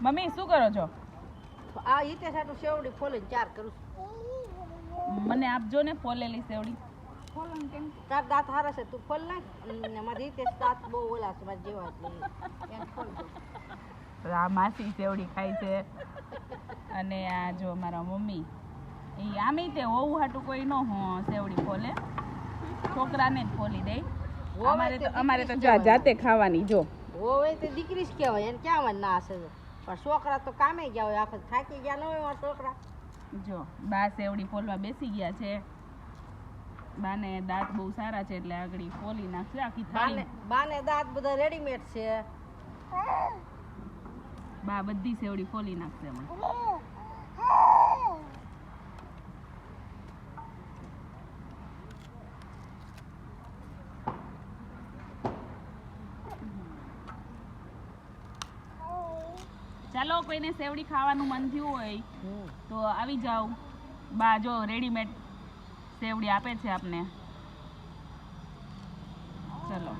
Mummy શું કરો છો? આ ઈતે સાટું શેવડી ફોલીને ચાર કરું છું. મને આપજો ને ફોલેલી સેવડી તાર દાંત હારા છે તું ફોલ નાખ. મારી રીતે દાંત બહુ ઓલા છે મારા જેવા એટલે. આ માસી સેવડી ખાય છે. અને આ જો મારા મમ્મી. એ આમે તે હોવું હાટું કોઈ ન હો સેવડી ફોલે. છોકરાને જ ફોલી દે. અમારે તો અમારે તો જાતે ખાવાની જો. હોવે તે દીકરી જ કહેવાય એને ક્યાં ના હશે. પણ છોકરા તો કામે ગયા હોય આખો થાકી ગયા ન હોય મારા છોકરા. જો બા સેવડી ફોલવા બેસી ગયા છે. બાને દાંત બહુ સારા છે એટલે આગળ ફોલી નાખશે આખી બાને થાળી. બાને દાંત બધા રેડીમેડ છે. બા બધી સેવડી ફોલી નાખશે હમણાં ચાલો કોઈને સેવડી ખાવાનું મન થયું હોય તો આવી જાઓ. બા જો રેડીમેડ સેવડી આપે છે આપને. ચલો.